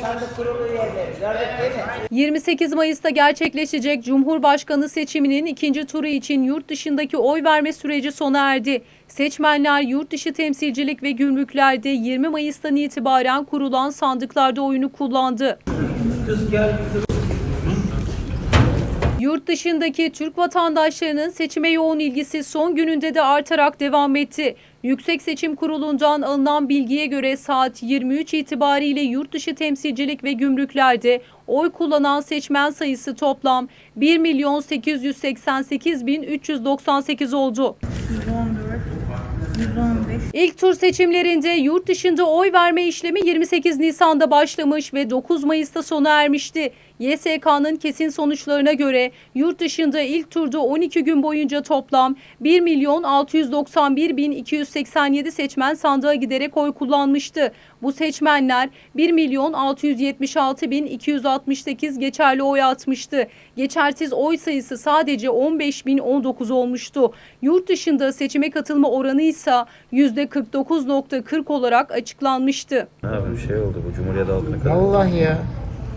sandık kurulu yerleri. Gördük değil mi? 28 Mayıs'ta gerçekleşecek Cumhurbaşkanı seçiminin ikinci turu için yurt dışındaki oy verme süreci sona erdi. Seçmenler yurt dışı temsilcilik ve gümrüklerde 20 Mayıs'tan itibaren kurulan sandıklarda oyunu kullandı. Yurt dışındaki Türk vatandaşlarının seçime yoğun ilgisi son gününde de artarak devam etti. Yüksek Seçim Kurulu'ndan alınan bilgiye göre saat 23 itibariyle yurt dışı temsilcilik ve gümrüklerde oy kullanan seçmen sayısı toplam 1 milyon 888 bin 398 oldu. 114, 115, İlk tur seçimlerinde yurt dışında oy verme işlemi 28 Nisan'da başlamış ve 9 Mayıs'ta sona ermişti. YSK'nın kesin sonuçlarına göre yurt dışında ilk turda 12 gün boyunca toplam 1 milyon 691 bin 287 seçmen sandığa giderek oy kullanmıştı. Bu seçmenler 1 milyon 676 bin 268 geçerli oy atmıştı. Geçersiz oy sayısı sadece 15 bin 19 olmuştu. Yurt dışında seçime katılma oranı ise %49.40 olarak açıklanmıştı. Abi bir şey oldu bu Cumhuriyet halkına kadar. Vallahi ya.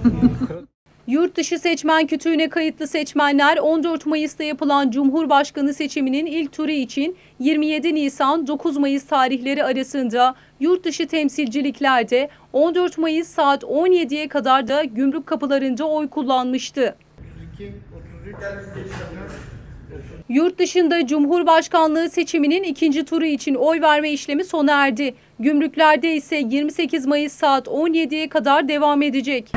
Yurt dışı seçmen kütüğüne kayıtlı seçmenler 14 Mayıs'ta yapılan Cumhurbaşkanı seçiminin ilk turu için 27 Nisan 9 Mayıs tarihleri arasında yurt dışı temsilciliklerde 14 Mayıs saat 17'ye kadar da gümrük kapılarında oy kullanmıştı. Yurt dışında Cumhurbaşkanlığı seçiminin ikinci turu için oy verme işlemi sona erdi. Gümrüklerde ise 28 Mayıs saat 17'ye kadar devam edecek.